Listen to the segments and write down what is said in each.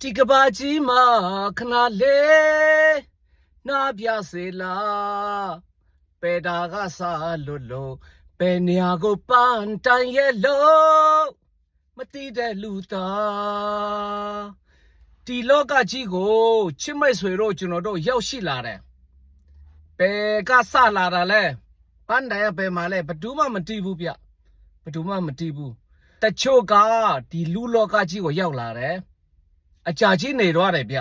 ဒီကဘာကြီးမှာခဏလေးနာပြစေလားပေတာကစားလို့လို့ဘယ်နေရာကိုပန်းတိုင်ရဲ့လို့မတိတဲ့လူသားဒီလောကကြီးကိုချစ်မိတ်ဆွေတို့ကျွန်တော်တို့ရောက်ရှိလာတယ်ဘယ်ကစလာတာလဲပန်းတိုင်ရဘယ်မှာလဲဘယ်သူမှမတိဘူးဗျဘယ်သူမှမတိဘူးတချို့ကဒီလူလောကကြီးကိုရောက်လာတယ် အကြာကြီးနေတော့တယ်ဗျ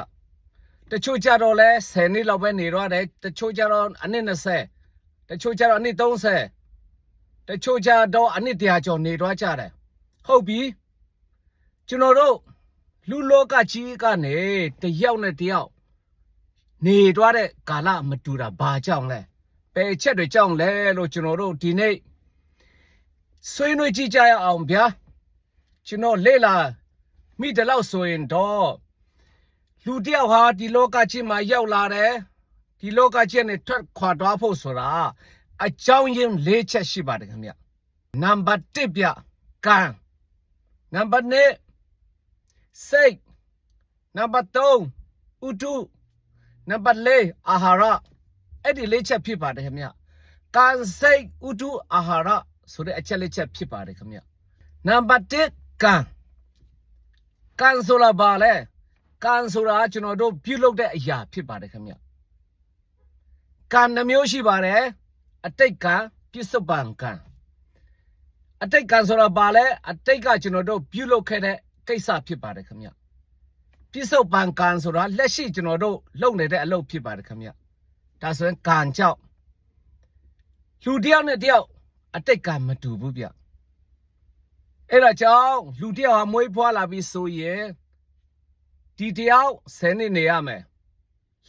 တချို့ကြတော့လဲ10နှစ်လောက်ပဲနေတော့တယ်တချို့ကြတော့အနည်း20တချို့ကြတော့အနည်း30တချို့ကြတော့အနည်း100ကျော်နေတော့ကြတယ်ဟုတ်ပြီကျွန်တော်တို့လူလောကကြီးကနေတယောက်နဲ့တယောက်နေတော့တဲ့ကာလမတူတာဘာကြောင့်လဲဘယ်ချက်တွေကြောင့်လဲလို့ကျွန်တော်တို့ဒီနေ့ဆွေးနွေးကြည့်ကြရအောင်ဗျာကျွန်တော်လေ့လာ မိတလောက်ဆိုရင်တော့လူတယောက်ဟာဒီလောကကြီးမှာရောက်လာတယ်ဒီလောကကြီးနဲ့ထွက်ခွာသွားဖို့ဆိုတာအကြောင်းရင်း၄ချက်ရှိပါတယ်ခင်ဗျနံပါတ်1ပြကံနံပါတ်2စိတ်နံပါတ်3ဥတုနံပါတ်4အာဟာရအဲ့ဒီ၄ချက်ဖြစ်ပါတယ်ခင်ဗျကံစိတ်ဥတုအာဟာရဆိုတဲ့အချက်၄ချက်ဖြစ်ပါတယ်ခင်ဗျနံပါတ်1ကံ ကန်ဆိုတာဘာလဲကန်ဆိုတာကျွန်တော်တို့ပြုလုပ်တဲ့အရာဖြစ်ပါတယ်ခင်ဗျကန်နှမျိုးရှိပါတယ်အတိတ်ကံပြစ္ဆုတ်ပံကံအတိတ်ကံဆိုတာဘာလဲအတိတ်ကကျွန်တော်တို့ပြုလုပ်ခဲ့တဲ့ကိစ္စဖြစ်ပါတယ်ခင်ဗျပြစ္ဆုတ်ပံကံဆိုတာလက်ရှိကျွန်တော်တို့လုပ်နေတဲ့အလုပ်ဖြစ်ပါတယ်ခင်ဗျဒါဆိုရင်ကံကြောင့်လူတစ်ယောက်နဲ့တစ်ယောက်အတိတ်ကံမတူဘူးဗျ အဲ့ဒါကြောင့်လူတစ်ယောက်ဟာမွေးဖွားလာပြီဆိုရင်ဒီတစ်ယောက်ဆယ်နှစ်နေရမယ်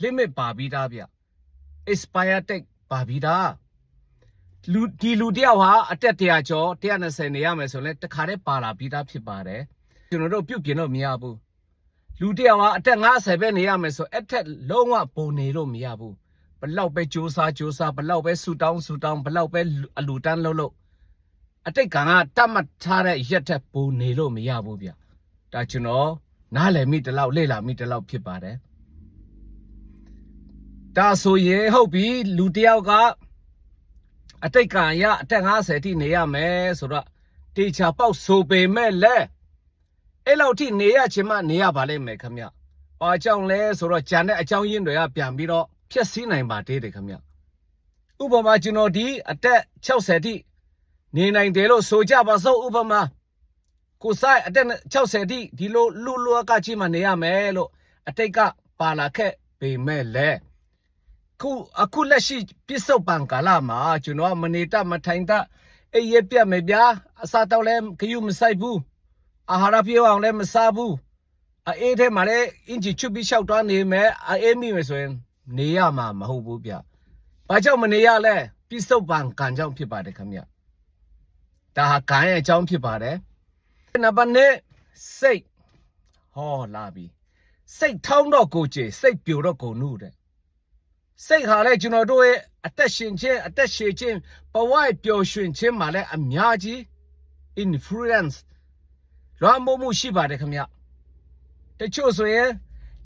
limit ပါပြီးသားဗျ expire date ပါပြီးသားလူဒီလူတစ်ယောက်ဟာအတက်100ကျော်120နေရမယ်ဆိုရင်တခါတည်းပါလာပြီးသားဖြစ်ပါတယ်ကျွန်တော်တို့ပြုတ်ပြင်လို့မရဘူးလူတစ်ယောက်ဟာအတက်90ပဲနေရမယ်ဆိုအဲ့ထက်လုံးဝပုံနေလို့မရဘူးဘလောက်ပဲစူးစမ်းစူးစမ်းဘလောက်ပဲဆူတောင်းဆူတောင်းဘလောက်ပဲအလူတန်းလုပ်လို့ အတိတ်ကံကတတ်မှတ်ထားတဲ့ရက်ထက်ပိုနေလို့မရဘူးဗျဒါကျွန်တော်နားလည်မိတလောက်လေ့လာမိတလောက်ဖြစ်ပါတယ်ဒါဆိုရင်ဟုတ်ပြီလူတစ်ယောက်ကအတိတ်ကံရအသက်50ထိနေရမယ်ဆိုတော့တေချာပေါက်ဆိုပေမဲ့လဲအဲ့လောက်ထိနေရခြင်းမနေရပါလိမ့်မယ်ခင်ဗျ။ဘာကြောင့်လဲဆိုတော့ဂျန်တဲ့အကြောင်းရင်းတွေကပြန်ပြီးတော့ဖြည့်ဆည်းနိုင်ပါသေးတယ်ခင်ဗျ။ဥပမာကျွန်တော်ဒီအသက်60ထိ နေနိုင်တယ်လို့ဆိုကြပါစို့ဥပမာကိုဆိုင်အတက်60တိဒီလိုလူလူကကြီးမှနေရမယ်လို့အတိတ်ကပါလာခဲ့ပေမဲ့လေခုအခုလက်ရှိပြစ္ဆုတ်ပံကာလမှာကျွန်တော်ကမနေတတ်မထိုင်တတ်အေးရပြတ်မယ်ဗျာအစာတော့လည်းခယူမဆိုင်ဘူးအာဟာရပြေအောင်လည်းမစားဘူးအေးထဲမှာလည်းအင်ဂျီချွတ်ပြီးလျှောက်သွားနေမယ်အေးမိမယ်ဆိုရင်နေရမှာမဟုတ်ဘူးဗျဘာကြောင့်မနေရလဲပြစ္ဆုတ်ပံကံကြောင့်ဖြစ်ပါတယ်ခင်ဗျ ဒါဟာကံရဲ့အကြောင်းဖြစ်ပါတယ်နံပါတ်1စိတ်ဟောလာပြီစိတ်ထောင်းတော့ကိုကြည်စိတ်ပြိုတော့ကိုနုတဲ့စိတ်ဟာလည်းကျွန်တော်တို့ရဲ့အသက်ရှင်ခြင်းအသက်ရှည်ခြင်းဘဝပျော်ရွှင်ခြင်းမှာလည်းအများကြီး influence လွှမ်းမိုးမှုရှိပါတယ်ခင်ဗျတချို့ဆိုရင်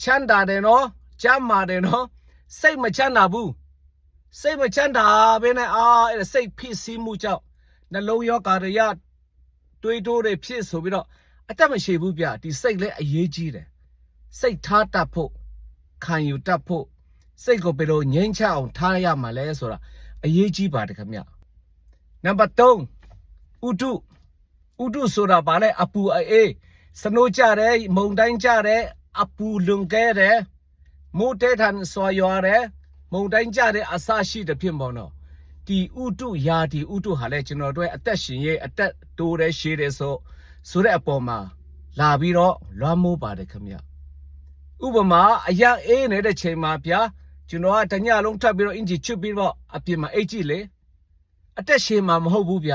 ချမ်းသာတယ်နော်ကျမ်းမာတယ်နော်စိတ်မချမ်းသာဘူးစိတ်မချမ်းသာဘဲနဲ့အာအဲ့ဒါစိတ်ဖြစ်စည်းမှုကြောင့် နှလုံးရောဂါတွေရတွေးတိုးတွေဖြစ်ဆိုပြီးတော့အသက်မရှိဘူးဗျဒီစိတ်လည်းအရေးကြီးတယ်စိတ်ထားတတ်ဖို့ခံယူတတ်ဖို့စိတ်ကိုဘယ်လိုငြိမ်းချအောင်ထားရမှာလဲဆိုတာအရေးကြီးပါတယ်ခင်ဗျနံပါတ်3ဥတုဥတုဆိုတာဗာလဲအပူအေးစနိုးကြတယ်မုန်တိုင်းကြတယ်အပူလွန်ကဲတယ်မိုးတဲထန်ဆွာရွာတယ်မုန်တိုင်းကြတယ်အဆရှိတဲ့ဖြစ်ပေါ့နော် ဒီဥတုယာဒီဥတုဟာလဲကျွန်တော်တို့ရဲ့အသက်ရှင်ရဲ့အသက်တိုးတယ်ရှည်တယ်ဆိုဆိုတဲ့အပေါ်မှာလာပြီးတော့လွှမ်းမိုးပါတယ်ခင်ဗျဥပမာအရာအေးနေတဲ့ချိန်မှာဗျာကျွန်တော်ကတညလုံးထပ်ပြီးတော့အင်ဂျီချွတ်ပြီးတော့အပြင်မှာအိတ်ကြည့်လေအသက်ရှင်မှာမဟုတ်ဘူးဗျ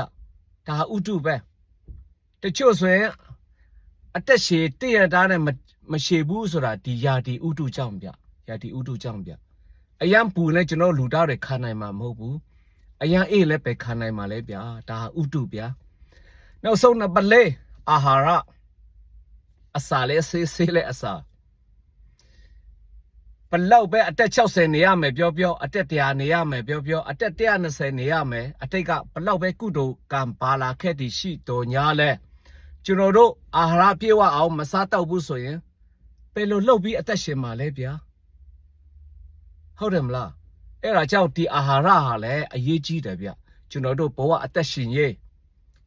ဒါဟာဥတုပဲတချို့ဆိုရင်အသက်ရှည်တည့်ရတာနဲ့မရှည်ဘူးဆိုတာဒီယာဒီဥတုကြောင့်ဗျယာဒီဥတုကြောင့်ဗျအရန်ပူလဲကျွန်တော်လူသားတွေခံနိုင်မှာမဟုတ်ဘူး အရင်အေးလည်းပဲခံနိုင်မှာလဲဗျာဒါဟာဥတုဗျာနောက်ဆုံးနံပါတ်၄အာဟာရအစာလဲဆေးဆေးလဲအစာလောက်ပဲအသက်60နေရမယ်ပြောပြောအသက်100နေရမယ်ပြောပြောအသက်120နေရမယ်အတိတ်ကဘလောက်ပဲကုတုကံပါလာခဲ့တည်ရှိတော်ညာလဲကျွန်တော်တို့အာဟာရပြေဝအောင်မစားတော့ဘူးဆိုရင်ဘယ်လိုလုပ်ပြီးအသက်ရှင်မှာလဲဗျာဟုတ်တယ်မလား အဲ့ဒါကြောင့်ဒီအာဟာရဟာလည်းအရေးကြီးတယ်ဗျကျွန်တော်တို့ဘဝအသက်ရှင်ရေး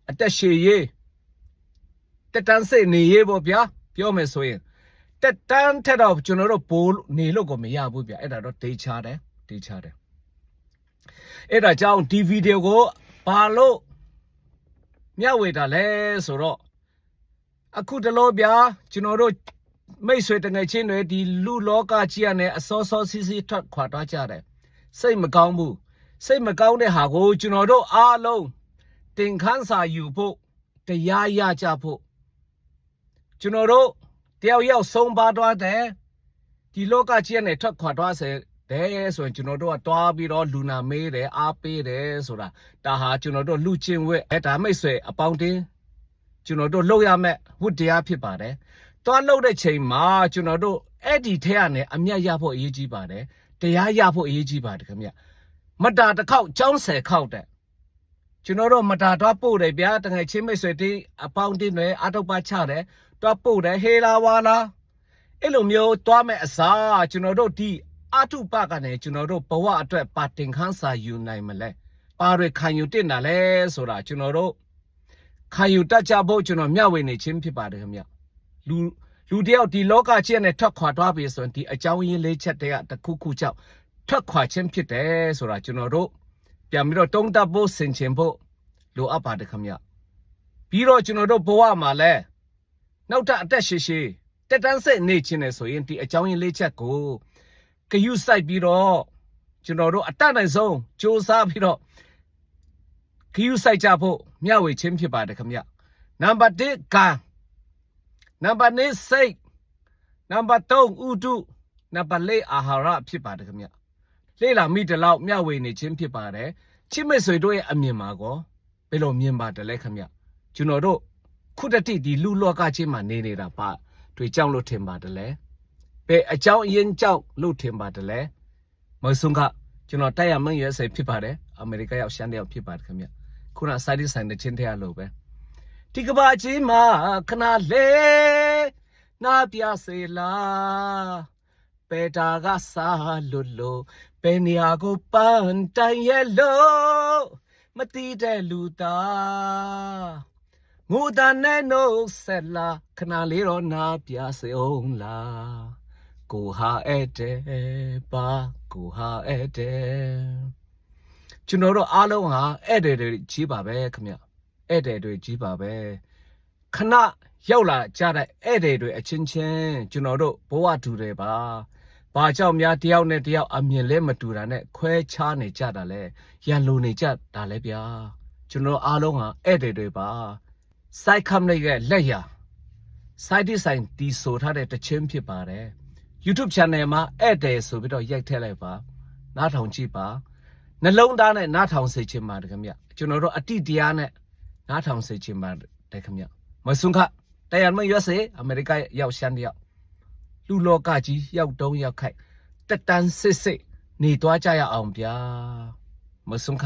အသက်ရှင်ရေးတက်တန်းစိတ်နေရေးပေါ့ဗျာပြောမယ်ဆိုရင်တက်တန်းထက်တော့ကျွန်တော်တို့ဘိုးနေလို့ကိုမရဘူးဗျအဲ့ဒါတော့တေးချတယ်တေးချတယ်အဲ့ဒါကြောင့်ဒီဗီဒီယိုကိုဘာလို့မျှဝေတာလဲဆိုတော့အခုတလို့ဗျာကျွန်တော်တို့မိတ်ဆွေတငယ်ချင်းတွေဒီလူလောကကြီးရနဲ့အစောစောစီးစီးထွက်ခွာသွားကြတယ် စိတ်မကောင်းဘူးစိတ်မကောင်းတဲ့ဟာကိုကျွန်တော်တို့အားလုံးတင်ခန်းစာယူဖို့တရားရကြဖို့ကျွန်တော်တို့တယောက်ယောက်ဆုံးပါသွားတယ်ဒီလောကကြီးနဲ့ထွက်ခွာသွားစေတယ်ဆိုရင်ကျွန်တော်တို့ကတွားပြီးတော့လူနာမေးတယ်အားပေးတယ်ဆိုတာဒါဟာကျွန်တော်တို့လူချင်းဝဲအဲဒါမိတ်ဆွေအပေါင်းတင်းကျွန်တော်တို့လုပ်ရမယ်ဝတ်တရားဖြစ်ပါတယ်တွားလုပ်တဲ့ချိန်မှာကျွန်တော်တို့အဲ့ဒီထဲကနေအမျက်ရဖို့အရေးကြီးပါတယ် တရားရဖို့အရေးကြီးပါတယ်ခင်ဗျမတာတစ်ခေါက်ကြောင်းဆယ်ခေါက်တဲ့ကျွန်တော်တို့မတာတော့ပို့တယ်ဗျာတငယ်ချင်းမိတ်ဆွေတီအပေါင်းတင်းတွေအတော့ပါချတယ်တော့ပို့တယ်ဟေလာဝါလာအဲ့လိုမျိုးတွားမဲ့အစားကျွန်တော်တို့ဒီအထုပကနေကျွန်တော်တို့ဘဝအတွက်ပါတင်ခန်းစာယူနိုင်မလဲပါရခံယူတင်တာလဲဆိုတာကျွန်တော်တို့ခံယူတတ်ကြဖို့ကျွန်တော်မျှဝေနေခြင်းဖြစ်ပါတယ်ခင်ဗျလူ လူတယောက်ဒီလောကကြီးနဲ့ထွက်ခွာသွားပြီဆိုရင်ဒီအကြောင်းရင်းလေးချက်တည်းကတစ်ခုခုကြောင့်ထွက်ခွာခြင်းဖြစ်တယ်ဆိုတာကျွန်တော်တို့ပြန်ပြီးတော့တုံးတက်ဖို့ဆင်ခြင်ဖို့လိုအပ်ပါတယ်ခင်ဗျပြီးတော့ကျွန်တော်တို့ဘဝမှာလဲနောက်ထပ်အသက်ရှိရှိတက်တန်းစိတ်နေခြင်းနဲ့ဆိုရင်ဒီအကြောင်းရင်းလေးချက်ကိုဂယုစိုက်ပြီးတော့ကျွန်တော်တို့အတတ်နိုင်ဆုံးစူးစမ်းပြီးတော့ဂယုစိုက်ကြဖို့မျှဝေခြင်းဖြစ်ပါတယ်ခင်ဗျနံပါတ်1ကံ နံပါတ်2စိတ်နံပါတ်3ဥတုနံပါတ်4အာဟာရဖြစ်ပါတယ်ခင်ဗျလေ့လာမိတဲ့လောက်မျှဝေနေခြင်းဖြစ်ပါတယ်ချစ်မဆွေတို့ရဲ့အမြင်မှာကောဘယ်လိုမြင်ပါတယ်လဲခင်ဗျကျွန်တော်တို့ခုတတိဒီလူလောကချင်းမှာနေနေတာပါတွေ့ကြောက်လို့ထင်ပါတယ်လဲဘယ်အကြောင်းအရင်းကြောက်လို့ထင်ပါတယ်လဲမဆုံကကျွန်တော်တိုက်ရမင်းရွေးစိတ်ဖြစ်ပါတယ်အမေရိကရောက်ရှမ်းတယောက်ဖြစ်ပါတယ်ခင်ဗျခုနစိုက်တဲ့ဆိုင်တဲ့ချင်းတဲ့လို့ပဲ ဒီကဘာကြီးမှာခဏလေနာပြစေလားပေတာကစားလွတ်လို့ဘယ်နေရာကိုပန်းတိုင်ရဲ့လို့မတိတဲ့လူသားငိုတန်နဲ့နှုတ်ဆက်လာခဏလေးတော့နာပြစေအောင်လားကိုဟာအဲ့တဲ့ပါကိုဟာအဲ့တဲ့ကျွန်တော်တို့အားလုံးဟာအဲ့တဲ့တွေကြီးပါပဲခင်ဗျ အဲ့တဲ့တွေကြီးပါပဲခဏရောက်လာကြတဲ့ဧည့်သည်တွေအချင်းချင်းကျွန်တော်တို့ဘဝတူတယ်ပါ။ဘာကြောင့်များတယောက်နဲ့တယောက်အမြင်လဲမတူတာနဲ့ခွဲခြားနေကြတာလဲ။ရန်လိုနေကြတာလဲဗျာ။ကျွန်တော်အားလုံးဟာဧည့်သည်တွေပါ။စိုက်ခမ်လေးရဲ့လက်ရစိုက်ဒီဆိုင်တီဆိုထားတဲ့တခြင်းဖြစ်ပါတယ်။ YouTube channel မှာဧည့်သည်ဆိုပြီးတော့ရိုက်ထည့်လိုက်ပါ။နားထောင်ကြည့်ပါ။နှလုံးသားနဲ့နားထောင်စေချင်ပါတယ်ခင်ဗျ။ကျွန်တော်တို့အတိတရားနဲ့ နားထောင်စေချင်ပါတယ်ခင်ဗျ။မဆုံခတရံမရွက်စေအမေရိကရောက်ရှမ်းတယောက်လူလောကကြီးရောက်တုံးရောက်ခိုက်တက်တန်းစစ်စစ်နေသွားကြရအောင်ဗျာမဆုံခ